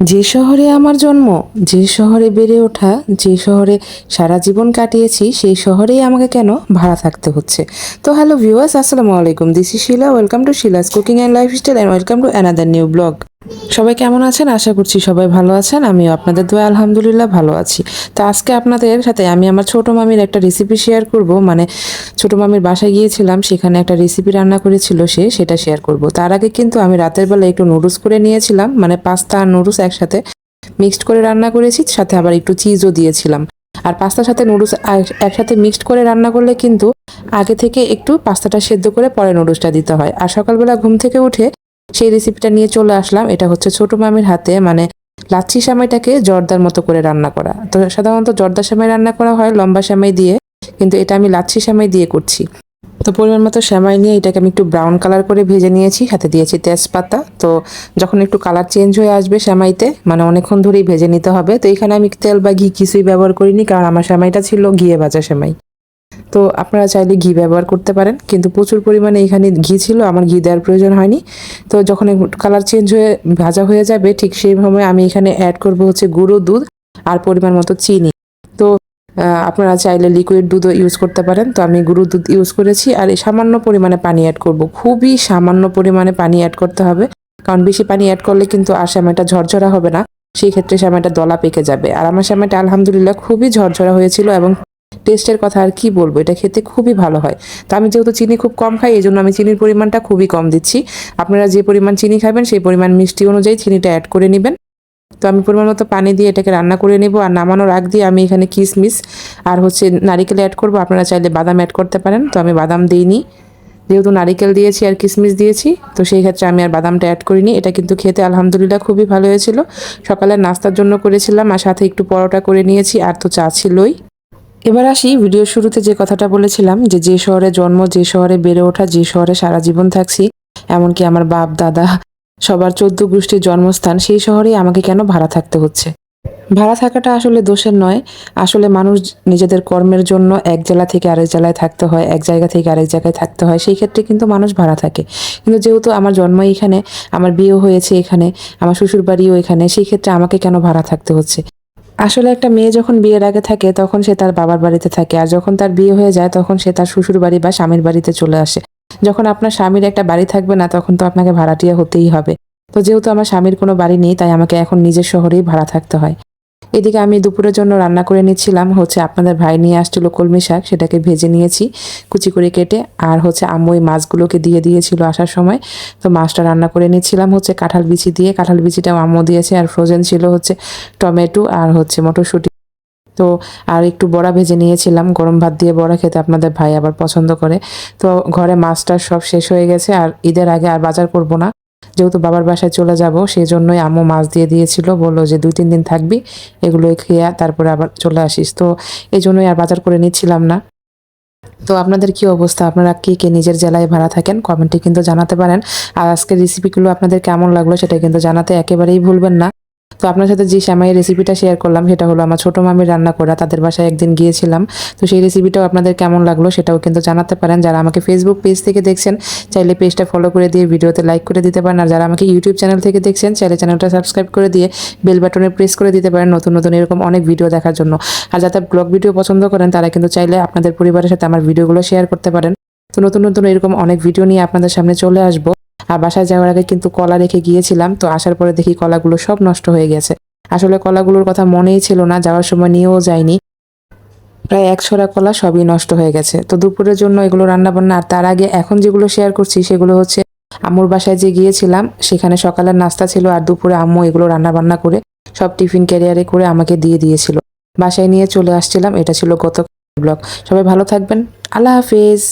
যে শহরে আমার জন্ম, যে শহরে বেড়ে ওঠা, যে শহরে সারা জীবন কাটিয়েছি, সেই শহরেই আমাকে কেন ভাড়া থাকতে হচ্ছে? তো হ্যালো ভিউয়ার্স, আসসালামু আলাইকুম। This is Shila welcome to Shila's cooking and lifestyle and welcome to another new blog সবাই কেমন আছেন? আশা করছি সবাই ভালো আছেন। আমিও আপনাদের দোয়া আলহামদুলিল্লাহ ভালো আছি। তো আজকে আপনাদের সাথে আমি আমার ছোট মামির একটা রেসিপি শেয়ার করব। মানে ছোট মামির বাসায় গিয়েছিলাম, সেখানে একটা রেসিপি রান্না করেছিল সে, সেটা শেয়ার করব। তার আগে কিন্তু আমি রাতের বেলা একটু নুডলস করে নিয়েছিলাম। মানে পাস্তা আর নুডলস একসাথে মিক্সড করে রান্না করেছি, সাথে আবার একটু চিজও দিয়েছিলাম। আর পাস্তার সাথে নুডলস একসাথে মিক্সড করে রান্না করলে কিন্তু আগে থেকে একটু পাস্তাটা সেদ্ধ করে পরে নুডলসটা দিতে হয়। আর সকালবেলা ঘুম থেকে উঠে সেই রেসিপিটা নিয়ে চলে আসলাম। এটা হচ্ছে ছোট মামির হাতে মানে লাচ্ছি সামাইটাকে জর্দার মতো করে রান্না করা। তো সাধারণত জর্দা সামাই রান্না করা হয় লম্বা সামাই দিয়ে, কিন্তু এটা আমি লাচ্ছি সামাই দিয়ে করছি। তো পরিমাণ মতো সেমাই নিয়ে এটাকে আমি একটু ব্রাউন কালার করে ভেজে নিয়েছি সাথে দিয়েছি তেজপাতা। তো যখন একটু কালার চেঞ্জ হয়ে আসবে সেমাইতে মানে অনেকক্ষণ ধরেই ভেজে নিতে হবে। তো এখানে আমি তেল বা ঘি কিছুই ব্যবহার করিনি, কারণ আমার সেমাইটা ছিল ঘিয়ে ভাজা সেমাই। তো আপনারা চাইলে ঘি ব্যবহার করতে পারেন, কিন্তু প্রচুর পরিমাণে এখানে ঘি ছিল, আমার ঘি দেওয়ার প্রয়োজন হয়নি। তো যখন কালার চেঞ্জ হয়ে, ভাজা হয়ে যাবে, ঠিক সেই সময় আমি এখানে অ্যাড করব হচ্ছে গুঁড়ো দুধ আর পরিমাণ মতো চিনি। তো আপনারা চাইলে লিকুইড দুধও ইউজ করতে পারেন। তো আমি গুঁড়ো দুধ ইউজ করেছি আর এই সামান্য পরিমাণে পানি অ্যাড করব। খুবই সামান্য পরিমাণে পানি অ্যাড করতে হবে, কারণ বেশি পানি অ্যাড করলে কিন্তু আর সেমাইটা ঝরঝরা হবে না। সেই ক্ষেত্রে সেমাইটা দলা পেকে যাবে। আর আমার সেমাইটা আলহামদুলিল্লাহ খুবই ঝরঝরা হয়েছিল এবং টেস্টের কথা আর কি বলব? এটা খেতে খুবই ভালো হয়। তো আমি যেহেতু চিনি খুব কম খাই এই জন্য আমি চিনির পরিমাণটা খুবই কম দিচ্ছি। আপনারা যে পরিমাণ চিনি খাবেন, সেই পরিমাণ মিষ্টি অনুযায়ী চিনিটা অ্যাড করে নেবেন। তো আমি পরিমাণ মতো পানি দিয়ে এটাকে রান্না করে নেব আর নামানোর আগ দিয়ে আমি এখানে কিশমিশ আর হচ্ছে নারিকেল অ্যাড করব। আপনারা চাইলে বাদাম অ্যাড করতে পারেন। তো আমি বাদাম দিইনি। যেহেতু নারিকেল দিয়েছি আর কিশমিশ দিয়েছি, তো সেই ক্ষেত্রে আমি আর বাদামটা অ্যাড করিনি। এটা কিন্তু খেতে আলহামদুলিল্লাহ খুবই ভালো হয়েছিল। সকালে নাস্তার জন্য করেছিলাম আর সাথে একটু পরোটা করে নিয়েছি। আর তো চা ছিলই। এবার আসি ভিডিও শুরুতে যে কথাটা বলেছিলাম যে যে শহরে জন্ম, যে শহরে বেড়ে ওঠা, যে শহরে সারা জীবন থাকছি, এমনকি আমার বাপ, দাদা, সবার চোদ্দ গোষ্ঠীর জন্মস্থান, সেই শহরেই আমাকে কেন ভাড়া থাকতে হচ্ছে? ভাড়া থাকাটা আসলে দোষের নয়। আসলে মানুষ নিজেদের কর্মের জন্য এক জেলা থেকে আরেক জেলায় থাকতে হয়, এক জায়গা থেকে আরেক জায়গায় থাকতে হয়, সেই ক্ষেত্রে কিন্তু মানুষ ভাড়া থাকে। কিন্তু যেহেতু আমার জন্ম এখানে, আমার বিয়েও হয়েছে এখানে, আমার শ্বশুর বাড়িও এখানে, সেই ক্ষেত্রে আমাকে কেন ভাড়া থাকতে হচ্ছে? আসলে একটা মেয়ে যখন বিয়ের আগে থাকে, তখন সে তার বাবার বাড়িতে থাকে। আর যখন তার বিয়ে হয়ে যায়, তখন সে তার শ্বশুর বাড়ি বা স্বামীর বাড়িতে চলে আসে। যখন আপনার স্বামীর একটা বাড়ি থাকবে না, তখন তো আপনাকে ভাড়াটিয়া হতেই হবে। তো যেহেতু আমার স্বামীর কোনো বাড়ি নেই, তাই আমাকে এখন নিজের শহরেই ভাড়া থাকতে হয়। এদিকে আমি দুপুরের জন্য রান্না করে নিচ্ছিলাম, হচ্ছে আপনাদের ভাই নিয়ে আসছিল কলমি শাক, সেটাকে ভেজে নিয়েছি কুচি করে কেটে, আর হচ্ছে আম্মু ওই মাছগুলোকে দিয়ে দিয়েছিল আসার সময়। তো মাছটা রান্না করে নিচ্ছিলাম, হচ্ছে কাঁঠাল বিচি দিয়ে, কাঁঠাল বিচিটাও আম্মু দিয়েছে, আর ফ্রোজেন ছিল হচ্ছে টমেটো আর হচ্ছে মটরশুঁটি। তো আর একটু বড়া ভেজে নিয়েছিলাম, গরম ভাত দিয়ে বড়া খেতে আপনাদের ভাই আবার পছন্দ করে। তো ঘরে মাছটা সব শেষ হয়ে গেছে, আর ঈদের আগে আর বাজার করব না। যেহেতু বাবার বাসায় চলে যাব সেই জন্যই আম্মু মাছ দিয়ে দিয়েছিল, বলল যে দুই তিন দিন থাকবি এগুলো খেয়ে তারপরে আবার চলে আসিস। তো এই জন্যই আর বাজার করে নিচ্ছিলাম না। তো আপনাদের কি অবস্থা? আপনারা কী কে নিজের জেলায় ভাড়া থাকেন? কমেন্টে কিন্তু জানাতে পারেন। আর আজকের রেসিপিগুলো আপনাদের কেমন লাগল সেটা কিন্তু জানাতে একেবারেই ভুলবেন না। তো আপনার সাথে যে শ্যামাইয়ের রেসিপিটা শেয়ার করলাম, সেটা হলো আমার ছোটো মামির রান্না করা, তাদের বাসায় একদিন গিয়েছিলাম। তো সেই রেসিপিটাও আপনাদের কেমন লাগল সেটাও কিন্তু জানাতে পারেন। যারা আমাকে ফেসবুক পেজ থেকে দেখছেন, চাইলে পেজটা ফলো করে দিয়ে ভিডিওতে লাইক করে দিতে পারেন। আর যারা আমাকে ইউটিউব চ্যানেল থেকে দেখছেন, চাইলে চ্যানেলটা সাবস্ক্রাইব করে দিয়ে বেল বাটনে প্রেস করে দিতে পারেন নতুন নতুন এরকম অনেক ভিডিও দেখার জন্য। আর যাতে ব্লগ ভিডিও পছন্দ করেন, তারা কিন্তু চাইলে আপনাদের পরিবারের সাথে আমার ভিডিওগুলো শেয়ার করতে পারেন। তো নতুন নতুন এরকম অনেক ভিডিও নিয়ে আপনাদের সামনে চলে আসব। আর বাসায় যাওয়ার আগে কিন্তু কলা রেখে গিয়েছিলাম, তো আসার পরে দেখি কলাগুলো সব নষ্ট হয়ে গেছে। আসলে কলাগুলোর কথা মনেই ছিল না, যাওয়ার সময় নিয়েও যায়নি প্রায় এক ছড়া কলা সবই নষ্ট হয়ে গেছে। তো দুপুরের জন্য এগুলো রান্না বান্না আর তার আগে এখন যেগুলো শেয়ার করছি সেগুলো হচ্ছে আম্মুর বাসায় যে গিয়েছিলাম, সেখানে সকালের নাস্তা ছিল আর দুপুরে আম্মু এগুলো রান্না বান্না করে সব টিফিন ক্যারিয়ারে করে আমাকে দিয়ে দিয়েছিল। বাসায় নিয়ে চলে আসছিলাম, এটা ছিল গত ব্লগ। সবাই ভালো থাকবেন। আল্লাহ হাফিজ।